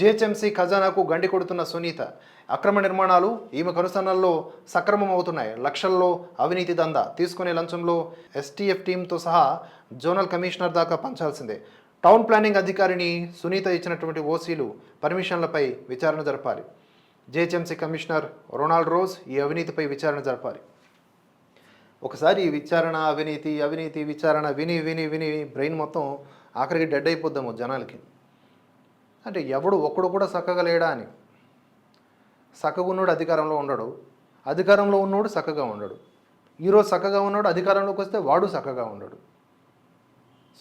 GHMC ఖజానాకు గండి కొడుతున్న సునీత అక్రమ నిర్మాణాలు ఈమె కనుసన్నల్లో సక్రమం అవుతున్నాయి లక్షల్లో అవినీతి దందా. తీసుకునే లంచంలో ఎస్టీఎఫ్ టీంతో సహా జోనల్ కమిషనర్ దాకా పంచాల్సిందే. టౌన్ ప్లానింగ్ అధికారిని సునీత ఇచ్చినటువంటి ఓసీలు పర్మిషన్లపై విచారణ జరపాలి. జిహెచ్ఎంసీ కమిషనర్ రొనాల్డ్ రోజ్ ఈ అవినీతిపై విచారణ జరపాలి. ఒకసారి విచారణ అవినీతి అవినీతి విచారణ విని విని విని బ్రెయిన్ మొత్తం ఆఖరికి డెడ్ అయిపోద్దాము జనాలకి. అంటే ఎవడు ఒక్కడు కూడా చక్కగా లేడా అని. సక్కగా ఉన్నోడు అధికారంలో ఉండడు. అధికారంలో ఉన్నోడు చక్కగా ఉండడు. ఈరోజు చక్కగా ఉన్నాడు అధికారంలోకి వస్తే వాడు చక్కగా ఉండడు.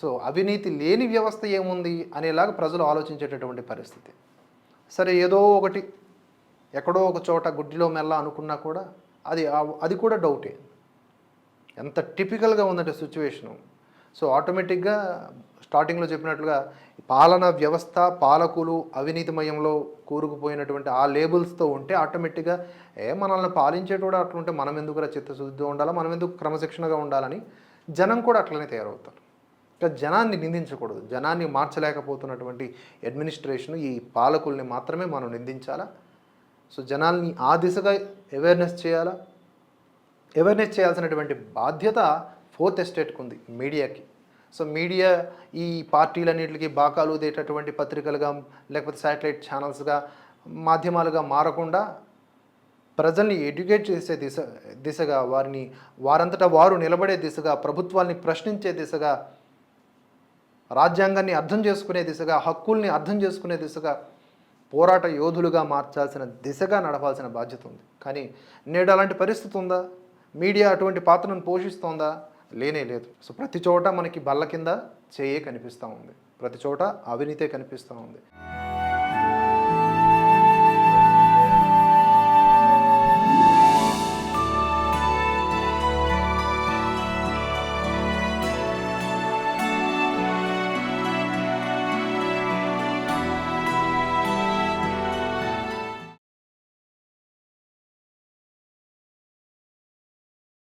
సో అవినీతి లేని వ్యవస్థ ఏముంది అనేలాగా ప్రజలు ఆలోచించేటటువంటి పరిస్థితి. సరే ఏదో ఒకటి ఎక్కడో ఒక చోట గుడ్డిలో మెల్ల అనుకున్నా కూడా అది అది కూడా డౌటే. ఎంత టిపికల్గా ఉందంటే సిచ్యువేషను. సో ఆటోమేటిక్గా స్టార్టింగ్లో చెప్పినట్లుగా పాలన వ్యవస్థ పాలకులు అవినీతిమయంలో కూరుకుపోయినటువంటి ఆ లేబుల్స్తో ఉంటే ఆటోమేటిక్గా ఏ మనల్ని పాలించేటోడు అట్లుంటే మనం ఎందుకు చిత్తశుద్ధితో ఉండాలా? మనం ఎందుకు క్రమశిక్షణగా ఉండాలని జనం కూడా అట్లనే తయారవుతారు. ఇంకా జనాన్ని నిందించకూడదు. జనాన్ని మార్చలేకపోతున్నటువంటి అడ్మినిస్ట్రేషన్ ఈ పాలకుల్ని మాత్రమే మనం నిందించాలా? సో జనాల్ని ఆ దిశగా అవేర్నెస్ చేయాలా? అవేర్నెస్ చేయాల్సినటువంటి బాధ్యత ఫోర్త్ ఎస్టేట్కి ఉంది మీడియాకి. సో మీడియా ఈ పార్టీలన్నింటికి బాకాలు ఉదేటటువంటి పత్రికలుగా లేకపోతే శాటిలైట్ ఛానల్స్గా మాధ్యమాలుగా మారకుండా ప్రజల్ని ఎడ్యుకేట్ చేసే దిశ దిశగా వారిని వారంతటా వారు నిలబడే దిశగా ప్రభుత్వాల్ని ప్రశ్నించే దిశగా రాజ్యాంగాన్ని అర్థం చేసుకునే దిశగా హక్కుల్ని అర్థం చేసుకునే దిశగా పోరాట యోధులుగా మార్చాల్సిన దిశగా నడపాల్సిన బాధ్యత ఉంది. కానీ నేడు అలాంటి పరిస్థితి ఉందా? మీడియా అటువంటి పాత్రను పోషిస్తోందా? లేనే లేదు. సో ప్రతి చోట మనకి బల్ల కింద చేయే కనిపిస్తూ ఉంది. ప్రతి చోట అవినీతే కనిపిస్తూ ఉంది.